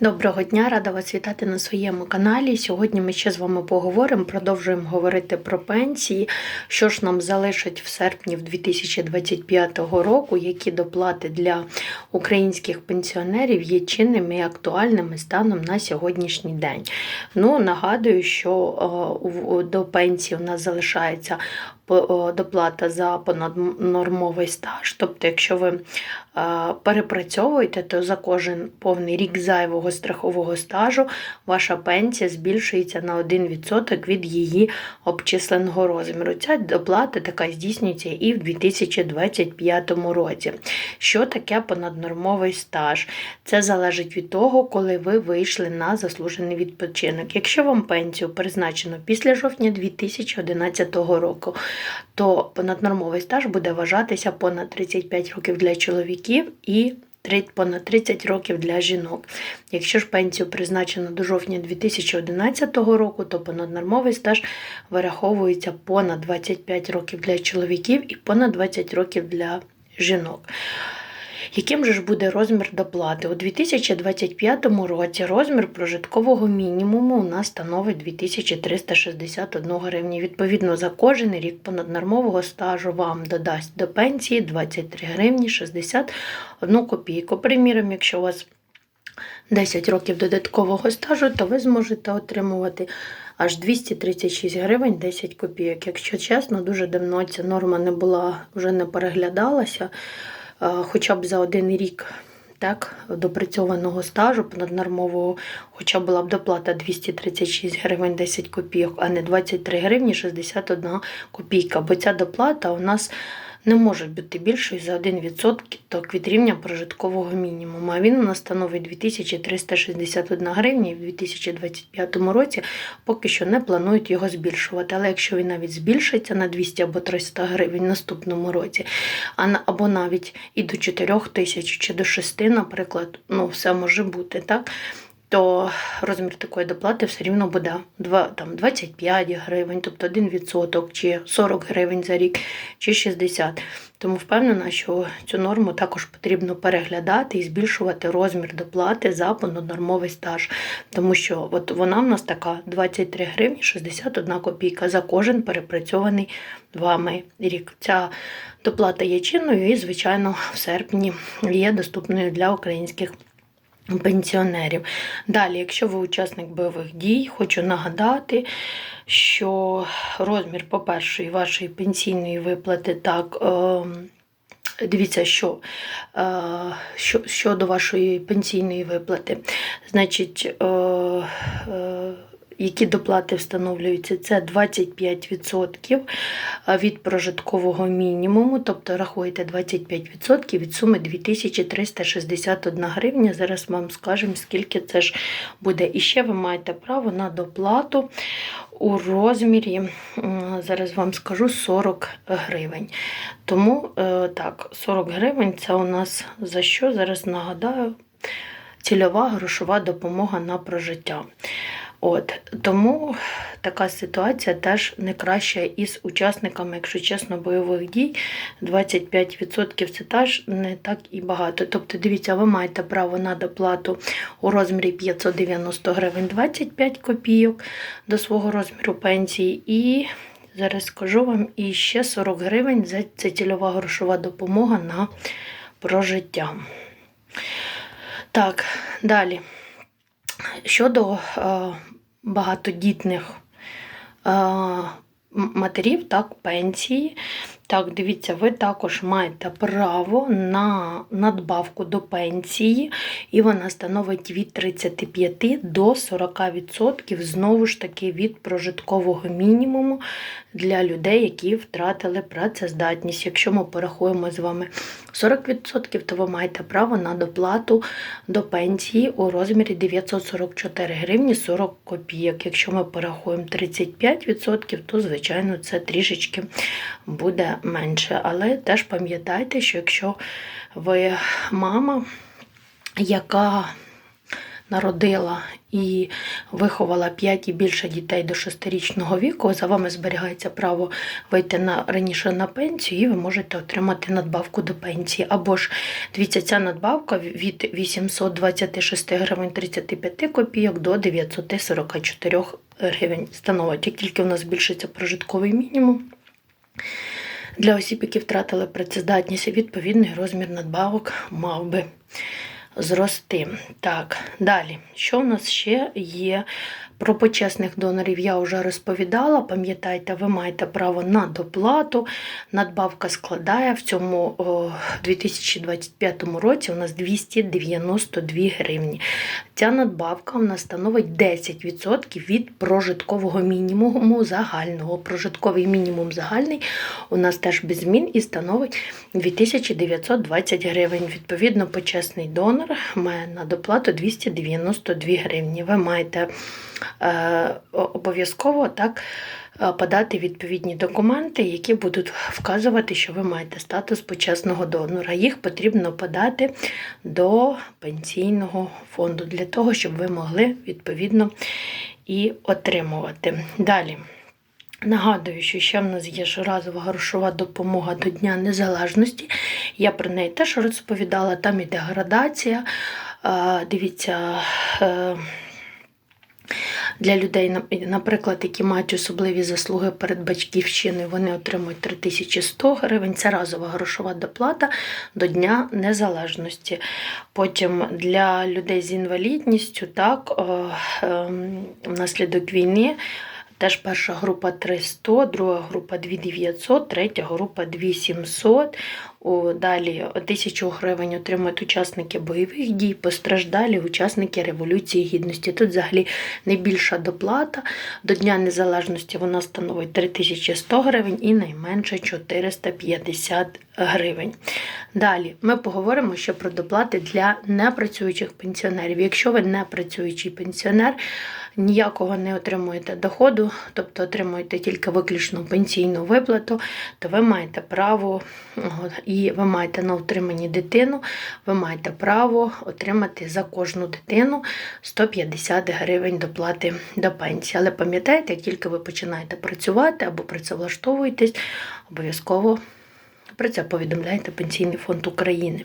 Доброго дня, рада вас вітати на своєму каналі. Сьогодні ми ще з вами поговоримо, продовжуємо говорити про пенсії, що ж нам залишить в серпні 2025 року, які доплати для українських пенсіонерів є чинними і актуальними станом на сьогоднішній день. Ну, нагадую, що е, до пенсії у нас залишається доплата за понаднормовий стаж. Тобто, якщо ви перепрацьовуєте, то за кожен повний рік зайвого страхового стажу ваша пенсія збільшується на 1% від її обчисленого розміру. Ця доплата така здійснюється і в 2025 році. Що таке понаднормовий стаж? Це залежить від того, коли ви вийшли на заслужений відпочинок. Якщо вам пенсію призначено після жовтня 2011 року, то понаднормовий стаж буде вважатися понад 35 років для чоловіків і понад 30 років для жінок. Якщо ж пенсію призначено до жовтня 2011 року, то понаднормовий стаж вираховується понад 25 років для чоловіків і понад 20 років для жінок. Яким же ж буде розмір доплати? У 2025 році розмір прожиткового мінімуму у нас становить 2361 гривні. Відповідно, за кожен рік понаднормового стажу вам додасть до пенсії 23 гривні 61 копійку. Приміром, якщо у вас 10 років додаткового стажу, то ви зможете отримувати аж 236 гривень 10 копійок. Якщо чесно, дуже давно ця норма не була, вже не переглядалася, хоча б за один рік. Так, допрацьованого стажу понаднормового, хоча була б доплата 236 гривень 10 копійок, а не 23 гривні 61 копійка. Бо ця доплата у нас не може бути більшою за 1% від рівня прожиткового мінімуму. А він у нас становить 2361 гривня в 2025 році поки що не планують його збільшувати. Але якщо він навіть збільшиться на 200 або 300 гривень в наступному році, а на- або навіть і до 4 тисяч чи до 6, наприклад, ну все може бути, так? То розмір такої доплати все рівно буде два- там, 25 гривень, тобто 1% чи 40 гривень за рік, чи 60. Тому впевнена, що цю норму також потрібно переглядати і збільшувати розмір доплати за понаднормовий стаж. Тому що от вона в нас така 23 гривні 61 копійка за кожен перепрацьований вами рік. Ця доплата є чинною і, звичайно, в серпні є доступною для українських пенсіонерів. Далі, якщо ви учасник бойових дій, хочу нагадати, що розмір, по-перше, вашої пенсійної виплати так. ем, Дивіться, е, що щодо вашої пенсійної виплати, значить, е, е, які доплати встановлюються, це 25% від прожиткового мінімуму, тобто рахуєте 25% від суми 2361 гривня. Зараз вам скажемо, скільки це ж буде. І ще ви маєте право на доплату у розмірі, зараз вам скажу, 40 гривень. Тому е, так, 40 гривень це у нас за що? Зараз нагадаю, цільова грошова допомога на прожиття. От тому така ситуація теж не краща із учасниками, якщо чесно, бойових дій. 25% це теж не так і багато. Тобто, дивіться, ви маєте право на доплату у розмірі 590 гривень 25 копійок до свого розміру пенсії. І зараз скажу вам і ще 40 гривень за це цільова грошова допомога на прожиття. Так, далі. Щодо е, багатодітних е, матерів, так, пенсії, так, дивіться, ви також маєте право на надбавку до пенсії, і вона становить від 35 до 40%, знову ж таки, від прожиткового мінімуму для людей, які втратили працездатність. Якщо ми порахуємо з вами 40%, то ви маєте право на доплату до пенсії у розмірі 944 гривні 40 копійок. Якщо ми порахуємо 35%, то, звичайно, це трішечки буде менше. Але теж пам'ятайте, що якщо ви мама, яка народила і виховала 5 і більше дітей до 6-річного віку, за вами зберігається право вийти на раніше на пенсію, і ви можете отримати надбавку до пенсії. Або ж дивіться, ця надбавка від 826 гривень 35 копійок до 944 гривень становить. Як тільки у нас збільшиться прожитковий мінімум. Для осіб, які втратили працездатність, відповідний розмір надбавок мав би зрости. Так, далі. Що в нас ще є? Про почесних донорів я вже розповідала. Пам'ятайте, ви маєте право на доплату. Надбавка складає в цьому о, 2025 році у нас 292 гривні. Ця надбавка у нас становить 10% від прожиткового мінімуму загального. Прожитковий мінімум загальний у нас теж без змін і становить 2920 гривень. Відповідно, почесний донор має на доплату 292 гривні. Ви маєте обов'язково так е, подати відповідні документи, які будуть вказувати, що ви маєте статус почесного донора. Їх потрібно подати до пенсійного фонду для того, щоб ви могли відповідно і отримувати. Далі. Нагадую, що ще в нас є разова грошова допомога до Дня Незалежності. Я про неї теж розповідала, там іде градація. Дивіться, е, для людей, наприклад, які мають особливі заслуги перед батьківщиною, вони отримують 3100 гривень. Це разова грошова доплата до Дня Незалежності. Потім для людей з інвалідністю, так, е, е, внаслідок війни. Теж перша група 300, друга група 2900, третя група 2700. Далі 1000 гривень отримують учасники бойових дій, постраждалі учасники Революції Гідності. Тут взагалі найбільша доплата. До Дня Незалежності вона становить 3100 гривень і найменше 450 гривень. Далі ми поговоримо ще про доплати для непрацюючих пенсіонерів. Якщо ви не працюючий пенсіонер, ніякого не отримуєте доходу, тобто отримуєте тільки виключно пенсійну виплату, то ви маєте право і ви маєте на утриманні дитину, ви маєте право отримати за кожну дитину 150 гривень доплати до пенсії. Але пам'ятайте, як тільки ви починаєте працювати або працевлаштовуєтесь, обов'язково про це повідомляєте Пенсійний фонд України.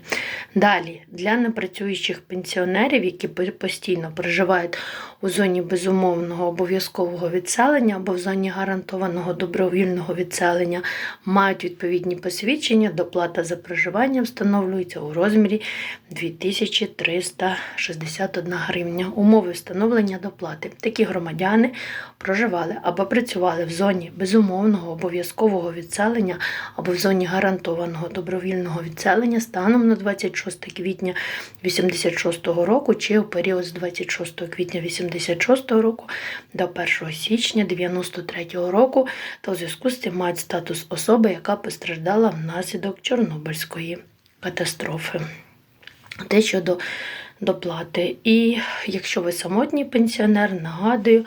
Далі, для непрацюючих пенсіонерів, які постійно проживають у зоні безумовного обов'язкового відселення або в зоні гарантованого добровільного відселення, мають відповідні посвідчення, доплата за проживання встановлюється у розмірі 2361 гривня. Умови встановлення доплати. Такі громадяни проживали або працювали в зоні безумовного обов'язкового відселення або в зоні гарантованого добровільного відселення станом на 26 квітня 86 року чи у період з 26 квітня 86 року до 1 січня 93 року та у зв'язку з цим мають статус особи, яка постраждала внаслідок Чорнобильської катастрофи. Те щодо доплати. І якщо ви самотній пенсіонер, нагадую,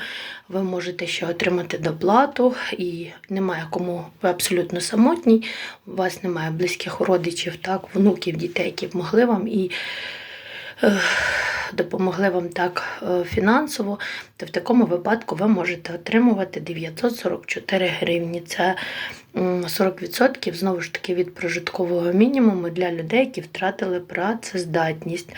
ви можете ще отримати доплату, і немає кому ви абсолютно самотній, у вас немає близьких родичів, так, внуків, дітей, які б могли вам і е, допомогли вам так е, фінансово, то в такому випадку ви можете отримувати 944 гривні. Це 40% знову ж таки від прожиткового мінімуму для людей, які втратили працездатність.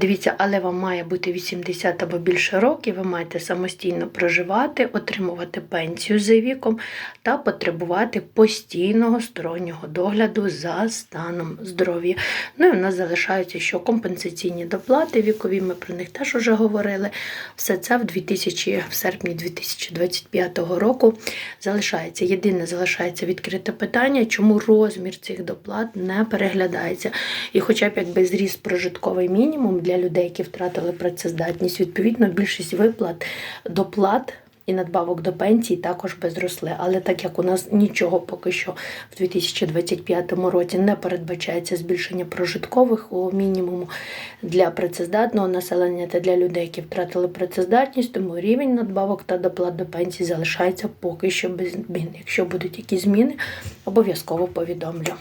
Дивіться, але вам має бути 80 або більше років, ви маєте самостійно проживати, отримувати пенсію за віком та потребувати постійного стороннього догляду за станом здоров'я. Ну і в нас залишаються що компенсаційні доплати вікові, ми про них теж вже говорили. Все це в 2000, в серпні 2025 року залишається. Єдине залишається відкрите питання, чому розмір цих доплат не переглядається. І хоча б якби зріс прожитковий мінімум для людей, які втратили працездатність, відповідно, більшість виплат доплат. І надбавок до пенсії також би зросли. Але так як у нас нічого поки що в 2025 році не передбачається збільшення прожиткових у мінімуму для працездатного населення та для людей, які втратили працездатність, тому рівень надбавок та доплат до пенсії залишається поки що без змін. Якщо будуть якісь зміни, обов'язково повідомлю.